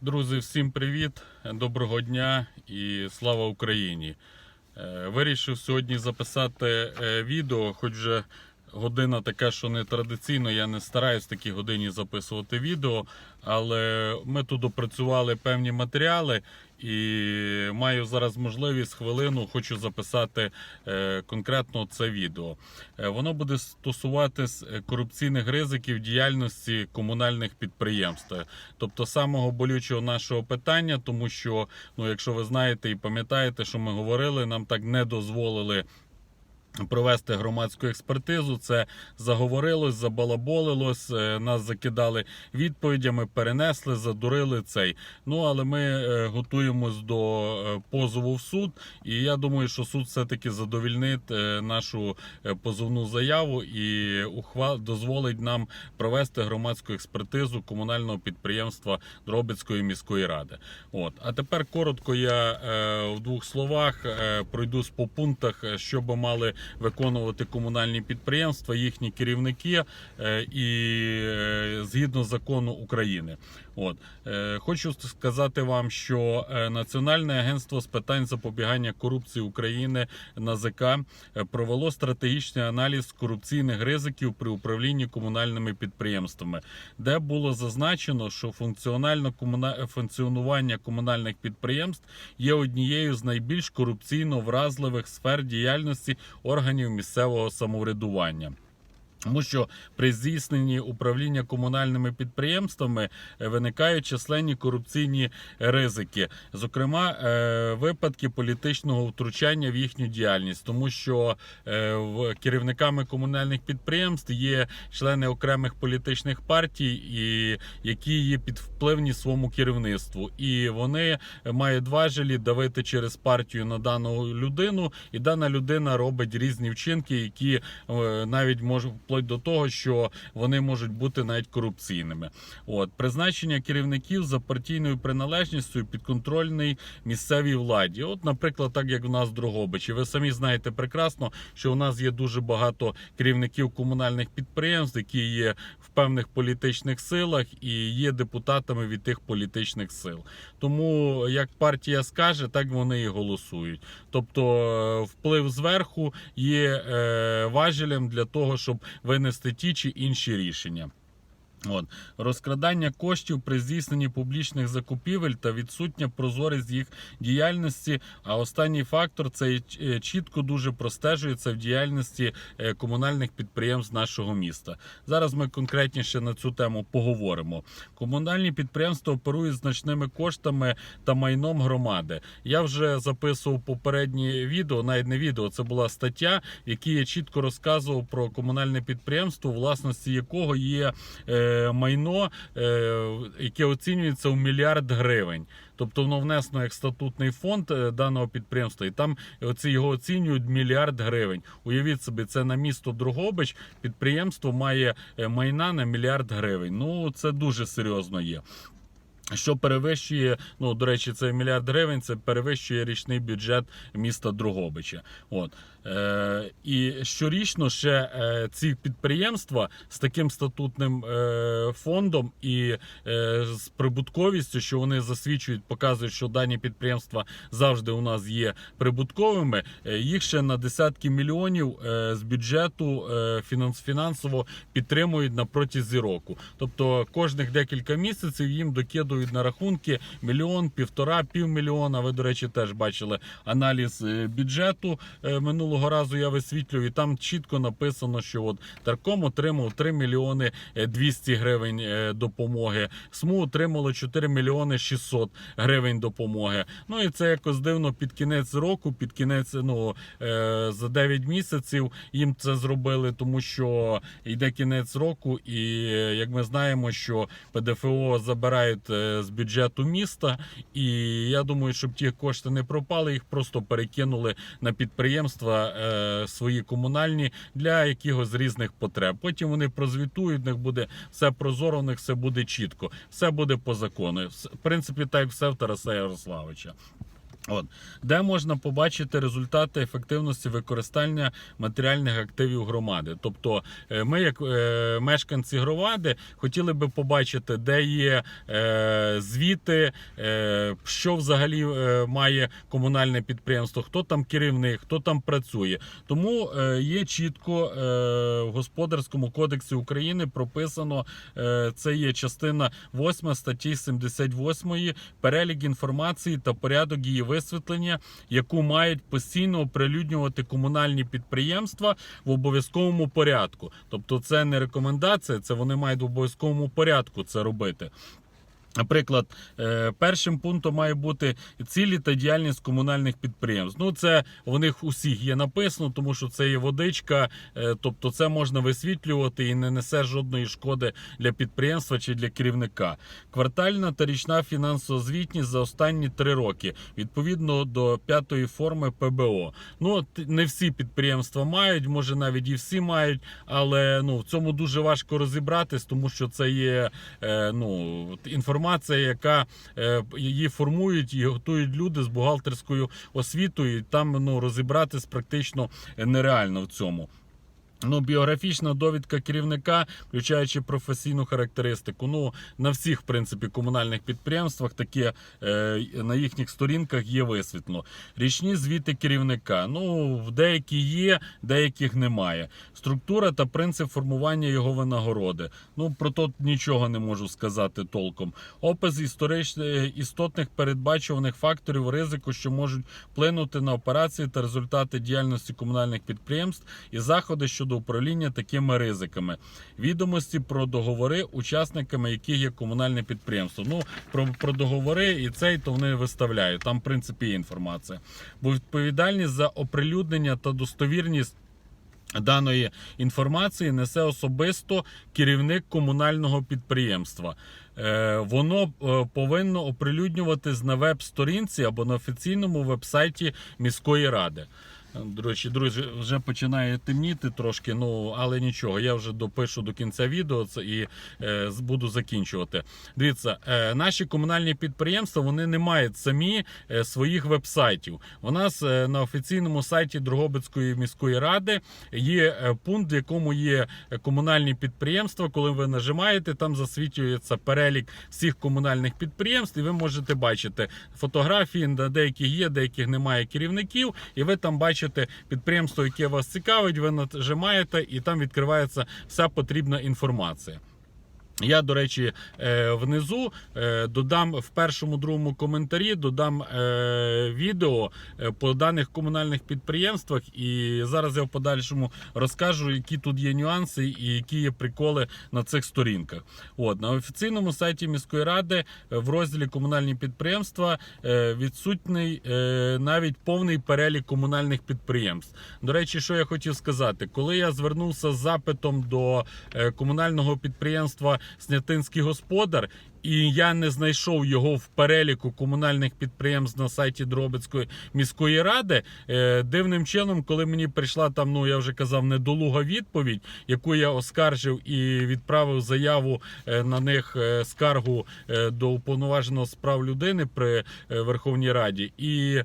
Друзі, всім привіт, доброго дня і слава Україні. Е, Вирішив сьогодні записати е, відео, хоч вже година така, що не традиційно, я не стараюсь в такій годині записувати відео, але ми тут опрацювали певні матеріали і маю зараз можливість хвилину, хочу записати е, конкретно це відео. Е, Воно буде стосуватись корупційних ризиків діяльності комунальних підприємств, тобто самого болючого нашого питання, тому що, ну, якщо ви знаєте і пам'ятаєте, що ми говорили, нам так не дозволили. Провести громадську експертизу, це заговорилось, забалаболилось, е, нас закидали відповідями, перенесли, задурили цей. Ну але ми е, готуємось до е, позову в суд, і я думаю, що суд все-таки задовільнить нашу позовну заяву і ухвал дозволить нам провести громадську експертизу комунального підприємства Дробицької міської ради. От а тепер коротко я в двох словах пройдусь по пунктах, що би мали виконувати комунальні підприємства, їхні керівники е, і е, згідно закону України. От е, хочу сказати вам, що Національне агентство з питань запобігання корупції України НАЗК провело стратегічний аналіз корупційних ризиків при управлінні комунальними підприємствами, де було зазначено, що функціонально функціонування комунальних підприємств є однією з найбільш корупційно вразливих сфер діяльності органів місцевого самоврядування. Тому що при здійсненні управління комунальними підприємствами е, виникають численні корупційні ризики, зокрема е, випадки політичного втручання в їхню діяльність, тому що е, керівниками комунальних підприємств є члени окремих політичних партій, які є підвпливні своєму керівництву, і вони мають важелі давити через партію на дану людину, і дана людина робить різні вчинки, які навіть можуть вплоть до того, що вони можуть бути навіть корупційними. От призначення керівників за партійною приналежністю підконтрольний місцевій владі. От, наприклад, так як у нас в Дрогобичі. Ви самі знаєте прекрасно, що у нас є дуже багато керівників комунальних підприємств, які є в певних політичних силах і є депутатами від тих політичних сил. Тому як партія скаже, так вони і голосують. Тобто е, вплив зверху є е, важелем для того, щоб винести ті чи інші рішення. От розкрадання коштів при здійсненні публічних закупівель та відсутня прозорість їх діяльності. А останній фактор це е, чітко дуже простежується в діяльності е, комунальних підприємств нашого міста. Зараз ми конкретніше на цю тему поговоримо. Комунальні підприємства оперують значними коштами та майном громади. Я вже записував попереднє відео, навіть не відео, це була стаття, в якій я чітко розказував про комунальне підприємство, власності якого є е, майно, е, яке оцінюється у мільярд гривень. Тобто воно внесено як статутний фонд е, даного підприємства, і там оці його оцінюють мільярд гривень. Уявіть собі, це на місто Другобич. підприємство має е, майна на мільярд гривень. Ну це дуже серйозно є. Що перевищує, ну до речі, це мільярд гривень, це перевищує річний бюджет міста Дрогобича. От е, і щорічно ще е, ці підприємства з таким статутним е, фондом і е, з прибутковістю, що вони засвідчують, показують, що дані підприємства завжди у нас є прибутковими. е, їх ще на десятки мільйонів е, з бюджету е, фінанс фінансово підтримують на протязі року. Тобто кожних декілька місяців їм докидують на рахунки мільйон, півтора, півмільйона. Ви, до речі, теж бачили аналіз е, бюджету е, минулого разу. Я висвітлюю, і там чітко написано, що от Тарком отримав 3 мільйони е, 200 гривень е, допомоги. СМУ отримало 4 мільйони 600 гривень допомоги. Ну і це якось дивно під кінець року, під кінець ну за 9 місяців їм це зробили, тому що йде кінець року, і як ми знаємо, що ПДФО забирають з бюджету міста, і я думаю, щоб ті кошти не пропали, їх просто перекинули на підприємства е, свої комунальні для якихось різних потреб. Потім вони прозвітують, в них буде все прозоро, в них все буде чітко, все буде по закону. В принципі, так як все в Тараса Ярославича. От. Де можна побачити результати ефективності використання матеріальних активів громади. Тобто, е, ми, як е, мешканці громади, хотіли би побачити, де є е, звіти, е, що взагалі е, має комунальне підприємство, хто там керівник, хто там працює. Тому е, є чітко е, в господарському кодексі України прописано, е, це є частина 8 статті 78 перелік інформації та порядок її висвітлення, яку мають постійно оприлюднювати комунальні підприємства в обов'язковому порядку. Тобто, це не рекомендація, це вони мають в обов'язковому порядку це робити. Наприклад, е, першим пунктом має бути цілі та діяльність комунальних підприємств. Ну, це в них усіх є написано, тому що це є водичка, е, тобто це можна висвітлювати і не несе жодної шкоди для підприємства чи для керівника. Квартальна та річна фінансова звітність за останні три роки відповідно до п'ятої форми ПБО. Ну не всі підприємства мають, може навіть і всі мають, але ну в цьому дуже важко розібратись, тому що це є е, ну інформація, яка е, її формують і готують люди з бухгалтерською освітою. І там ну розібратись практично нереально в цьому. Ну, біографічна довідка керівника, включаючи професійну характеристику. Ну, на всіх, в принципі, комунальних підприємствах таке е, на їхніх сторінках є висвітлено. Річні звіти керівника. Ну, деякі є, деяких немає. Структура та принцип формування його винагороди. Ну, про то нічого не можу сказати толком. Опис історичних істотних передбачуваних факторів ризику, що можуть вплинути на операції та результати діяльності комунальних підприємств і заходи щодо управління такими ризиками. Відомості про договори, учасниками яких є комунальне підприємство. Ну про, про договори і цей то вони виставляють. Там в принципі є інформація. Бо відповідальність за оприлюднення та достовірність. Даної інформації несе особисто керівник комунального підприємства. Е, воно е, повинно оприлюднюватись на веб-сторінці або на офіційному веб-сайті міської ради. До речі, друзі, вже починає темніти трошки, ну але нічого, я вже допишу до кінця відео і е, буду закінчувати. Дивіться, е, наші комунальні підприємства вони не мають самі е, своїх веб-сайтів. У нас е, на офіційному сайті Дрогобицької міської ради є е, пункт, в якому є е, комунальні підприємства. Коли ви нажимаєте, там засвітлюється перелік всіх комунальних підприємств, і ви можете бачити фотографії, на деяких є, деяких немає керівників, і ви там бачите підприємство, яке вас цікавить. Ви нажимаєте, і там відкривається вся потрібна інформація. Я, до речі, е, внизу е, додам в першому другому коментарі додам е, відео по даних комунальних підприємствах. І зараз я в подальшому розкажу, які тут є нюанси і які є приколи на цих сторінках. От на офіційному сайті міської ради в розділі комунальні підприємства відсутній навіть повний перелік комунальних підприємств. До речі, що я хотів сказати, коли я звернувся з запитом до комунального підприємства Снятинський господар. І я не знайшов його в переліку комунальних підприємств на сайті Дробицької міської ради. Е, Дивним чином, коли мені прийшла там, ну я вже казав, недолуга відповідь, яку я оскаржив і відправив заяву е, на них е, скаргу до уповноваженого з прав людини при Верховній Раді. І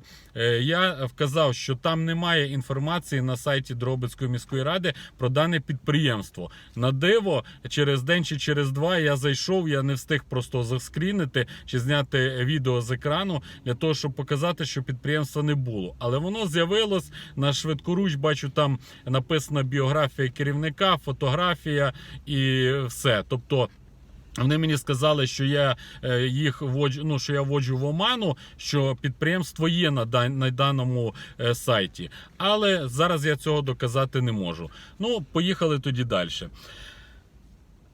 я вказав, що там немає інформації на сайті Дробицької міської ради про дане підприємство. На диво, через день чи через два я зайшов, я не встиг просто заскрінити чи зняти відео з екрану для того, щоб показати, що підприємства не було. Але воно з'явилось на швидкоруч. Бачу, там написана біографія керівника, фотографія і все. Тобто. Вони мені сказали, що я е, їх вводжу, ну що я вводжу в оману, що підприємство є на, на даному е, сайті, але зараз я цього доказати не можу. Ну, поїхали тоді далі.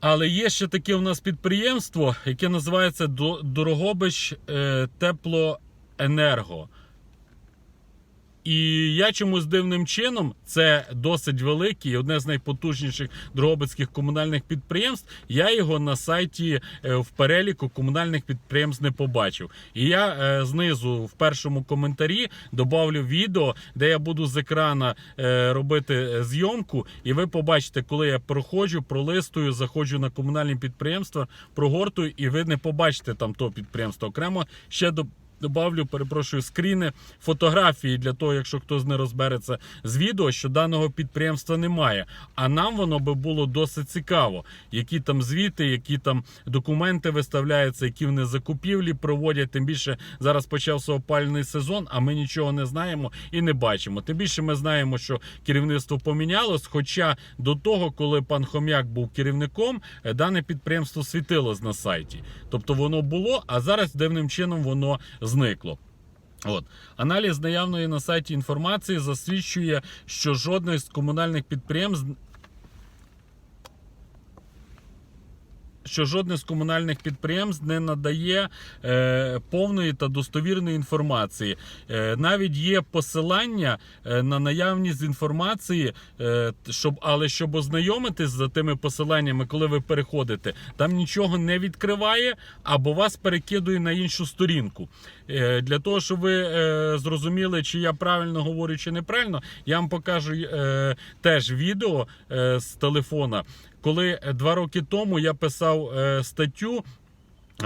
Але є ще таке у нас підприємство, яке називається До- Дорогобич е, Теплоенерго. І я чомусь дивним чином, це досить великий, одне з найпотужніших дрогобицьких комунальних підприємств. Я його на сайті е, в переліку комунальних підприємств не побачив. І я е, знизу в першому коментарі добавлю відео, де я буду з екрана е, робити зйомку, і ви побачите, коли я проходжу, пролистую, заходжу на комунальні підприємства, прогортую, і ви не побачите там то підприємство окремо. Ще до Добавлю, перепрошую, скріни фотографії для того, якщо хтось не розбереться з відео, що даного підприємства немає. А нам воно би було досить цікаво, які там звіти, які там документи виставляються, які вони закупівлі проводять. Тим більше зараз почався опальний сезон, а ми нічого не знаємо і не бачимо. Тим більше ми знаємо, що керівництво помінялось. Хоча до того, коли пан Хом'як був керівником, е, дане підприємство світилось на сайті. Тобто воно було, а зараз дивним чином воно зникло. От аналіз наявної на сайті інформації засвідчує, що жодне з комунальних підприємств. Що жодне з комунальних підприємств не надає е, повної та достовірної інформації. Е, навіть є посилання е, на наявність інформації, е, щоб, але щоб ознайомитись за тими посиланнями, коли ви переходите, там нічого не відкриває або вас перекидує на іншу сторінку. Е, для того, щоб ви е, зрозуміли, чи я правильно говорю, чи неправильно, я вам покажу е, теж відео е, з телефона. Коли е, два роки тому я писав е, статтю.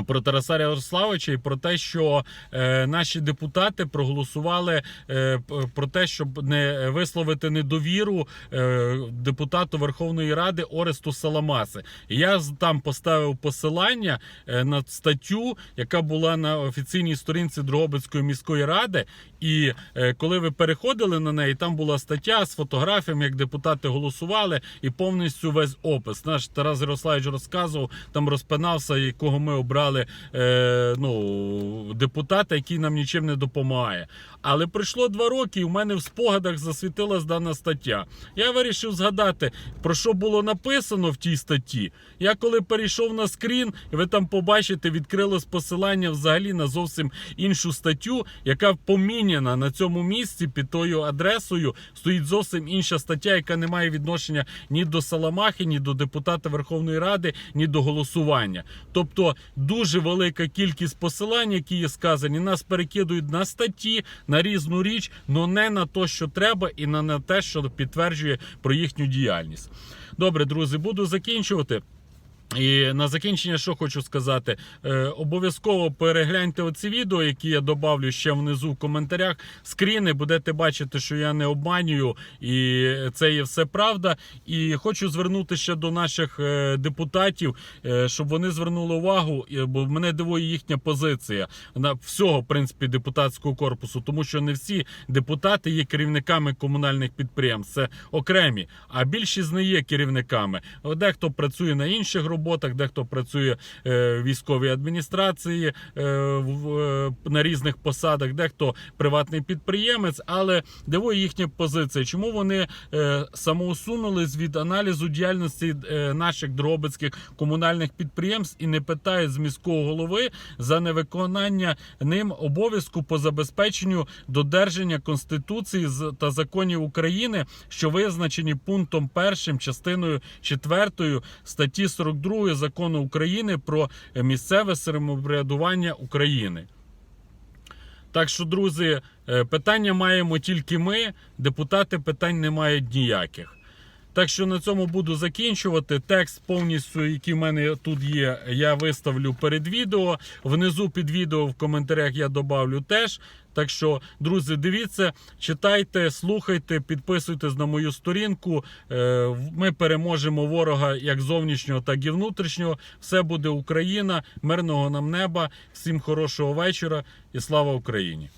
Про Тараса Ярославича і про те, що е, наші депутати проголосували е, про те, щоб не висловити недовіру е, депутату Верховної Ради Оресту Саламаси. І я там поставив посилання е, на статтю, яка була на офіційній сторінці Дрогобицької міської ради. І е, коли ви переходили на неї, там була стаття з фотографіями, як депутати голосували, і повністю весь опис. Наш Тарас Ярославович розказував, там розпинався, якого ми обрали е, ну, депутата, який нам нічим не допомагає. Але пройшло два роки, і в мене в спогадах засвітилась дана стаття. Я вирішив згадати, про що було написано в тій статті. Я коли перейшов на скрін, ви там побачите, відкрилось посилання взагалі на зовсім іншу статтю, яка поміняна на цьому місці під тою адресою. Стоїть зовсім інша стаття, яка не має відношення ні до Саламахи, ні до депутата Верховної Ради, ні до голосування. Тобто дуже велика кількість посилань, які є сказані, нас перекидують на статті, на різну річ, але не на те, що треба, і не на те, що підтверджує про їхню діяльність. Добре, друзі, буду закінчувати. І на закінчення, що хочу сказати, е, обов'язково перегляньте оці відео, які я добавлю ще внизу в коментарях. Скріни будете бачити, що я не обманюю, і це є все правда. І хочу звернути ще до наших е, депутатів, е, щоб вони звернули увагу, бо мене дивує їхня позиція на всього в принципі депутатського корпусу, тому що не всі депутати є керівниками комунальних підприємств. Це окремі, а більшість не є керівниками. Дехто працює на інших роботах, дехто працює е, в військовій адміністрації е, на різних посадах, дехто приватний підприємець, але дивує їхня позиція. Чому вони е, самоусунулись від аналізу діяльності наших дробицьких комунальних підприємств і не питають з міського голови за невиконання ним обов'язку по забезпеченню додержання конституції та законів України, що визначені пунктом першим частиною 4 статті 42 закону України про місцеве самоврядування України. Так що, друзі, е, питання маємо тільки ми, депутати питань не мають ніяких. Так що на цьому буду закінчувати. Текст повністю, який в мене тут є, я виставлю перед відео. Внизу під відео в коментарях я добавлю теж. Так що, друзі, дивіться, читайте, слухайте, підписуйтесь на мою сторінку. Е, Ми переможемо ворога як зовнішнього, так і внутрішнього. Все буде Україна, мирного нам неба. Всім хорошого вечора і слава Україні!